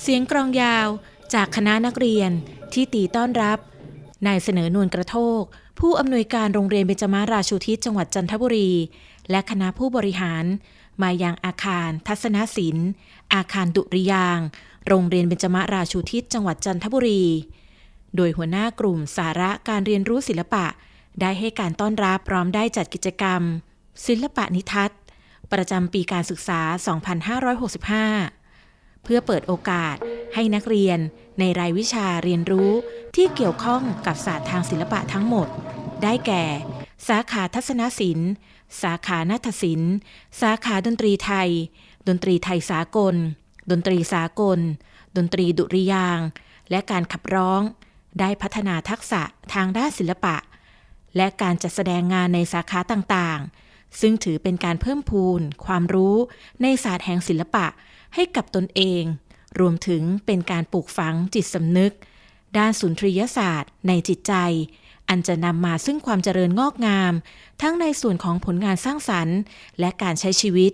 เสียงกรองยาวจากคณะนักเรียนที่ตีต้อนรับ นายเสนอนวลกระโทก ผู้อำนวยการโรงเรียนเบญจมาราชูทิศจังหวัดจันทบุรี และคณะผู้บริหาร มายังอาคาร ทัศนศิลป์ อาคารดุริยาง โรงเรียนเบญจมาราชูทิศจังหวัดจันทบุรี โดยหัวหน้ากลุ่มสาระการเรียนรู้ศิลปะ ได้ให้การต้อนรับพร้อมได้จัดกิจกรรม ศิลปะนิทัศน์ประจำปีการศึกษา 2565 เพื่อเปิดโอกาสให้นักเรียนในรายวิชาเรียนรู้ที่เกี่ยวข้องกับศาสตร์ทางศิลปะทั้งหมด ได้แก่ สาขาทัศนศิลป์ สาขานาฏศิลป์ สาขาดนตรีไทย ดนตรีไทยสากล ดนตรีสากล ดนตรีดุริยาง และการขับร้อง ได้พัฒนาทักษะทางด้านศิลปะ และการจัดแสดงงานในสาขาต่างๆ ซึ่งถือเป็นการเพิ่มพูน ความรู้ในศาสตร์แห่งศิลปะให้กับตนเอง รวมถึงเป็นการปลูกฝังจิตสำนึก ด้านสุนทรียศาสตร์ ในจิตใจ อันจะนำมาซึ่งความเจริญงอกงาม ทั้งในส่วนของผลงานสร้างสรรค์ และการใช้ชีวิต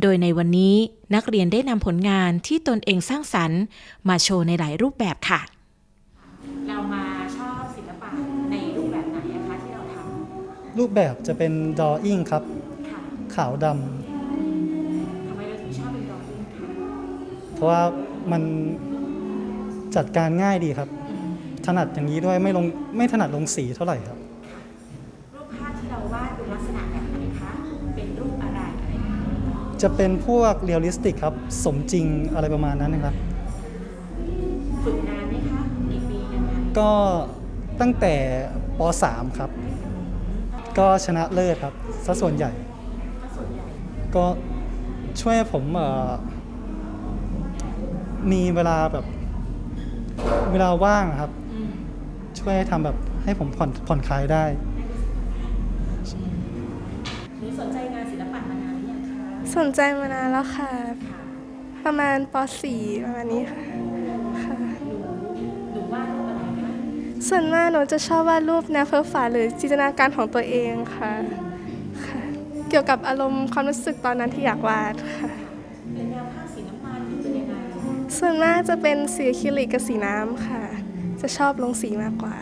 โดยในวันนี้นักเรียนได้นำผลงานที่ตนเองสร้างสรรค์ มาโชว์ในหลายรูปแบบค่ะ แบบจะเป็นดออิ่งครับำค่ะขาวดทำไมเราถึงชอบเป็นดออิ่งคะำเพราะว่ามันจัดการง่ายดีครับ ถนัดอย่างนี้ด้วยไม่ลงไม่ถนัดลงสีเท่าไหร่ครับ รูปภาพที่เราวาดเป็นลักษณะแบบไหนคะ เป็นรูปอะไรอะไรอย่างเงี้ยจะเป็นพวกเรียลลิสติกครับ สมจริงอะไรประมาณนั้นนะครับ ฝึกนานไหมคะ กี่ปียังไงก็ตั้งแต่ป .3 ครับ ก็ชนะเลิศครับซะส่วนใหญ่ถ้าส่วนใหญ่ ก็ช่วยให้ผมเอ่อมีเวลาแบบเวลาว่างครับอืมช่วยให้ทำแบบให้ผมผ่อนผ่อนคลายได้ หนูสนใจงานศิลปะมานานหรือยังคะสนใจมานานแล้วค่ะค่ะประมาณป .4 ประมาณนี้ค่ะค่ะ ส่วนมากหนูจะชอบวาดรูปแนวเพ้อฝันหรือจินตนาการของตัวเองค่ะค่ะ เกี่ยวกับอารมณ์ความรู้สึกตอนนั้นที่อยากวาดค่ะ เป็นแนวภาพสีน้ำมันหรือเป็นยังไงส่วนมากจะเป็นสีอะคริลิกกับสีน้ำค่ะ จะชอบลงสีมากกว่า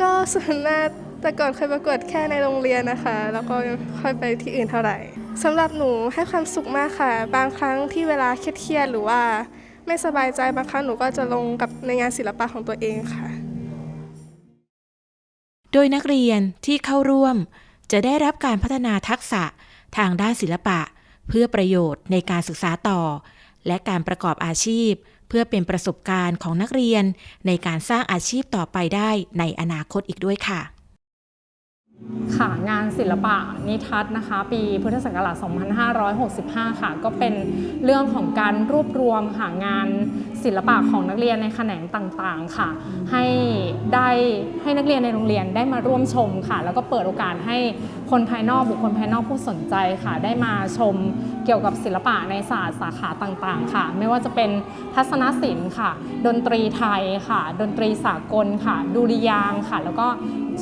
ก็ส่วนมากแต่ก่อนเคยประกวดแค่ในโรงเรียนนะคะ แล้วก็ยังค่อยไปที่อื่นเท่าไหร่สำหรับหนูให้ความสุขมากค่ะ บางครั้งที่เวลาเครียดๆหรือว่า ไม่สบายใจบางครั้งหนูก็จะลงกับในงานศิลปะของตัวเองค่ะ โดยนักเรียนที่เข้าร่วม จะได้รับการพัฒนาทักษะทางด้านศิลปะ เพื่อประโยชน์ในการศึกษาต่อ และการประกอบอาชีพ เพื่อเป็นประสบการณ์ของนักเรียนในการสร้างอาชีพต่อไปได้ในอนาคตอีกด้วยค่ะ ค่ะงานศิลปะนิทัศน์นะคะ ปีพุทธศักราช 2565 ค่ะ ก็เป็นเรื่องของการรวบรวมค่ะงานศิลปะของนักเรียนในแขนงต่างๆค่ะ ให้ได้ให้นักเรียนในโรงเรียนได้มาร่วมชมค่ะ แล้วก็เปิดโอกาสให้คนภายนอกบุคคลภายนอกผู้สนใจค่ะ ได้มาชม เกี่ยวกับศิลปะในศาสตร์สาขาต่างๆ ค่ะ ไม่ว่าจะเป็นทัศนศิลป์ค่ะ ดนตรีไทยค่ะ ดนตรีสากลค่ะ ดุริยางค์ค่ะ แล้วก็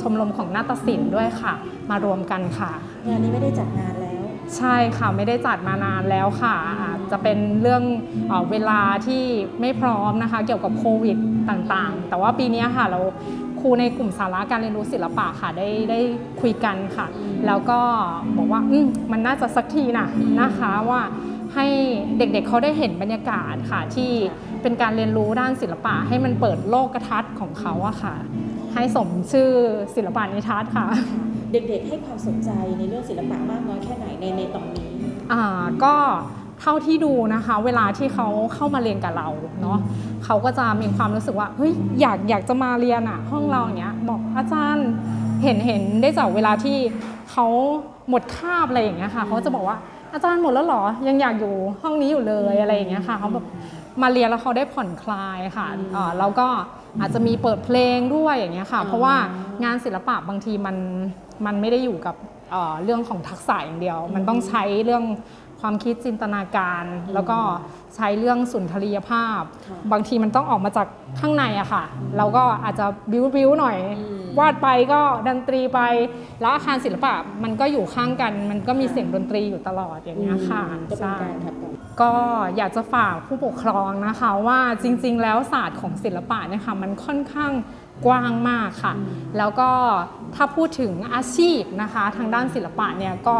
ชมรมของนาฏศิลป์ด้วยค่ะ มารวมกันค่ะ งานนี้ไม่ได้จัดนานแล้ว ใช่ค่ะไม่ได้จัดมานานแล้วค่ะอาจจะเป็นเรื่องเออเวลาที่ไม่พร้อมนะคะ เกี่ยวกับโควิดต่างๆ แต่ว่าปีนี้ค่ะเราค รูในกลุ่มสาระการเรียนรู้ศิลปะค่ะได้ได้คุยกันค่ะ แล้วก็บอกว่าอืมมันน่าจะสักทีนะนะคะว่าให้เด็กๆเขาได้เห็นบรรยากาศค่ะที่เป็นการเรียนรู้ด้านศิลปะ ให้มันเปิดโลกทัศน์ของเขาอะค่ะ ให้สมชื่อศิลปะนิทัศน์ค่ะ เด็กๆ ให้ความสนใจในเรื่องศิลปะมากน้อยแค่ไหนในในตอนนี้ อ่าก็เท่าที่ดูนะคะ เวลาที่เขาเข้ามาเรียนกับเราเนาะเขาก็จะมีความรู้สึกว่าเฮ้ยอยากอยากจะมาเรียนอะห้องเราอย่างเงี้ยบอกอาจารย์เห็นเห็นได้จากเวลาที่เขาหมดคาบอะไรอย่างเงี้ยค่ะเขาจะบอกว่าอาจารย์หมดแล้วเหรอยังอยากอยู่ห้องนี้อยู่เลยอะไรอย่างเงี้ยค่ะเขาแบบมาเรียนแล้วเขาได้ผ่อนคลายค่ะอ่าแล้วก็อาจจะมีเปิดเพลงด้วยอย่างเงี้ยค่ะ เพราะว่างานศิลปะบางทีมันมันไม่ได้อยู่กับเอ่อเรื่องของทักษะอย่างเดียว มันต้องใช้เรื่อง ความคิดจินตนาการ แล้วก็ใช้เรื่องสุนทรียภาพ บางทีมันต้องออกมาจากข้างในอะค่ะ เราก็อาจจะบิ้วบิ้วหน่อย วาดไปก็ดนตรีไป แล้วอาคารศิลปะมันก็อยู่ข้างกัน มันก็มีเสียงดนตรีอยู่ตลอดอย่างเงี้ยค่ะก็เป็นใช่การทำต่อก็อยากจะฝากผู้ปกครองนะคะว่าจริง ๆ แล้วศาสตร์ของศิลปะเนี่ยค่ะมันค่อนข้างกว้างมากค่ะ แล้วก็ถ้าพูดถึงอาชีพนะคะ ทางด้านศิลปะเนี่ยก็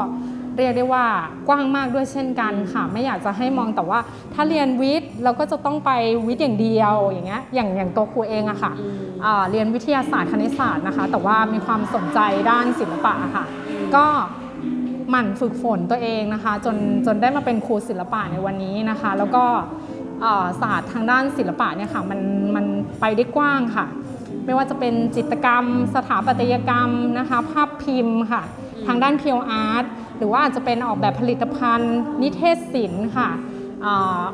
เรียกได้ว่ากว้างมากด้วยเช่นกันค่ะ ไม่อยากจะให้มองแต่ว่า ถ้าเรียนวิทย์เราก็จะต้องไปวิทย์อย่างเดียวอย่างเงี้ยอย่างอย่างตัวครูเองอะค่ะเรียนวิทยาศาสตร์คณิตศาสตร์นะคะ แต่ว่ามีความสนใจด้านศิลปะค่ะ ก็หมั่นฝึกฝนตัวเองนะคะ จนจนได้มาเป็นครูศิลปะในวันนี้นะคะ แล้วก็ศาสตร์ทางด้านศิลปะเนี่ยค่ะมันมันไปได้กว้างค่ะ ไม่ว่าจะเป็นจิตรกรรม สถาปัตยกรรมนะคะ ภาพพิมพ์ค่ะ ทางด้านเพียวอาร์ตหรือว่าอาจจะเป็นออกแบบผลิตภัณฑ์ นิเทศศิลป์ค่ะอ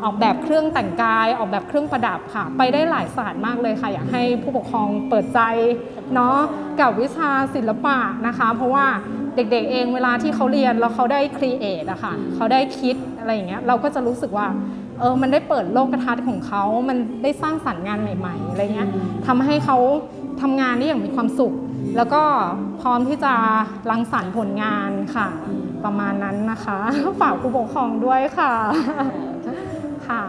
ออกแบบเครื่องแต่งกาย ออกแบบเครื่องประดับค่ะ ไปได้หลายศาสตร์มากเลยค่ะ อยากให้ผู้ปกครองเปิดใจเนาะกับวิชาศิลปะนะคะ เพราะว่าเด็กๆเองเวลาที่เขาเรียนแล้วเขาได้ครีเอทอะค่ะเขาได้คิดอะไรอย่างเงี้ยเราก็จะรู้สึกว่าเออมันได้เปิดโลกทัศน์ของเขา มันได้สร้างสรรค์งานใหม่ๆอะไรเงี้ยทำให้เขาทำงานได้อย่างมีความสุข แล้วก็พร้อมที่จะรังสรรค์ผลงานค่ะ ประมาณนั้นนะคะ ฝากผู้ปกครองด้วยค่ะ ค่ะ